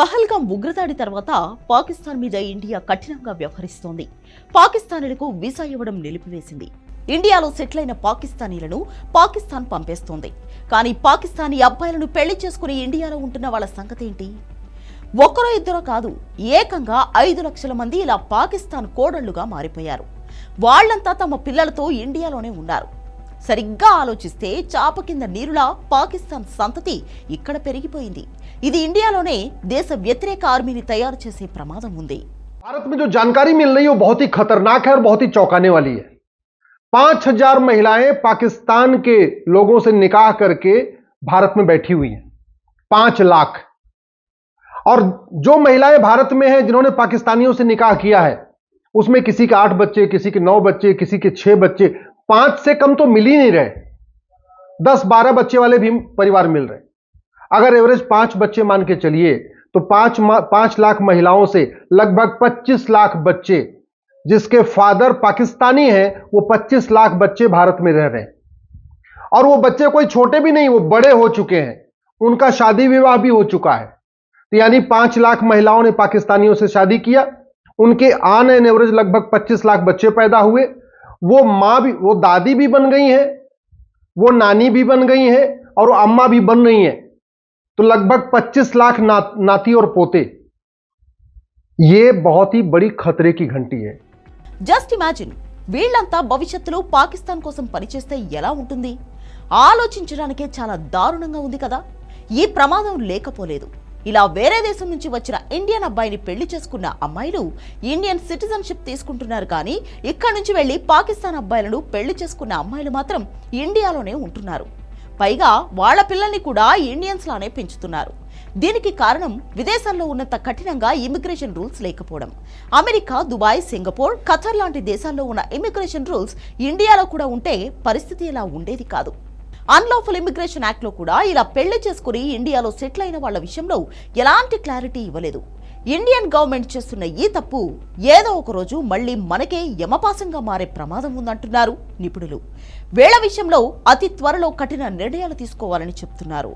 పహల్గాం ఉగ్రదాడి తర్వాత పాకిస్తాన్ మీద ఇండియా కఠినంగా వ్యవహరిస్తోంది. పాకిస్తానీలకు వీసా ఇవ్వడం నిలిపివేసింది. ఇండియాలో సెటిల్ అయిన పాకిస్తానీలను పాకిస్తాన్ పంపేస్తోంది. కానీ పాకిస్తానీ అబ్బాయిలను పెళ్ళి చేసుకుని ఇండియాలో ఉంటున్న వాళ్ళ సంగతి ఏంటి ఒక్కరో ఇద్దరో కాదు ఏకంగా ఐదు లక్షల మంది ఇలా పాకిస్తాన్ కోడళ్ళుగా మారిపోయారు. వాళ్ళంతా తమ పిల్లలతో ఇండియాలోనే ఉన్నారు. సరిగ్గా ఆలోచిస్తే చాప కింద నీరులా పాకిస్తాన్ సంతతి ఇక్కడ పెరిగిపోయింది ఇది ఇండియాలోనే దేశ వ్యతిరేక ఆర్మీని తయారు చేసే ప్రమాదం ఉంది भारत में जो जानकारी मिल रही है वो बहुत ही खतरनाक है और बहुत ही चौंकाने वाली है पांच हजार महिलाएं पाकिस्तान के लोगों से निकाह करके भारत में बैठी हुई हैं पांच लाख और जो महिलाएं भारत में हैं जिन्होंने पाकिस्तानियों से निकाह किया है उसमें किसी के आठ बच्चे किसी के नौ बच्चे किसी के छह बच्चे पाँच से कम तो मिल ही नहीं रहे। दस, बारह बच्चे वाले भी परिवार मिल रहे। अगर एवरेज पाँच बच्चे मान के चलिए तो पाँच पाँच लाख महिलाओं से लगभग पच्चीस लाख बच्चे, जिसके फादर पाकिस्तानी हैं, वो पच्चीस लाख बच्चे भारत में रह रहे हैं। और वो बच्चे कोई छोटे भी नहीं, वो बड़े हो चुके हैं। उनका शादी विवाह भी हो चुका है। तो यानी पाँच लाख महिलाओं ने पाकिस्तानियों से शादी किया। उनके आन एन एवरेज लगभग 25 लाख बच्चे पैदा हुए। वो माँ भी वो दादी भी बन गई हैं वो नानी भी बन गई हैं और वो अम्मा भी बन रही हैं तो लगभग 25 लाख ना, नाती और पोते ये बहुत ही बड़ी खतरे की घंटी है జస్ట్ ఇమాజిన్ వీళ్ళంతా భవిష్యత్తులో పాకిస్తాన్ కోసం పనిచేస్తే ఎలా ఉంటుంది ఆలోచించడానికే చాలా దారుణంగా ఉంది కదా ఈ ప్రమాదం లేకపోలేదు ఇలా వేరే దేశం నుంచి వచ్చిన ఇండియన్ అబ్బాయిని పెళ్ళి చేసుకున్న అమ్మాయిలు ఇండియన్ సిటిజన్షిప్ తీసుకుంటున్నారు కానీ ఇక్కడి నుంచి వెళ్ళి పాకిస్తాన్ అబ్బాయిలను పెళ్ళి చేసుకున్న అమ్మాయిలు మాత్రం ఇండియాలోనే ఉంటున్నారు. పైగా వాళ్ళ పిల్లల్ని కూడా ఇండియన్స్ లానే పెంచుతున్నారు. దీనికి కారణం విదేశాల్లో ఉన్నంత కఠినంగా ఇమిగ్రేషన్ రూల్స్ లేకపోవడం. అమెరికా దుబాయ్ సింగపూర్ ఖతర్ లాంటి దేశాల్లో ఉన్న ఇమిగ్రేషన్ రూల్స్ ఇండియాలో కూడా ఉంటే పరిస్థితి ఇలా ఉండేది కాదు. అన్లాఫుల్ ఇమిగ్రేషన్ యాక్ట్లో కూడా ఇలా పెళ్ళి చేసుకుని ఇండియాలో సెటిల్ అయిన వాళ్ళ విషయంలో ఎలాంటి క్లారిటీ ఇవ్వలేదు. ఇండియన్ గవర్నమెంట్ చేస్తున్న ఈ తప్పు ఏదో ఒక రోజు మళ్ళీ మనకే యమపాసంగా మారే ప్రమాదం ఉందంటున్నారు నిపుణులు. వేళ విషయంలో అతి త్వరలో కఠిన నిర్ణయాలు తీసుకోవాలని చెప్తున్నారు.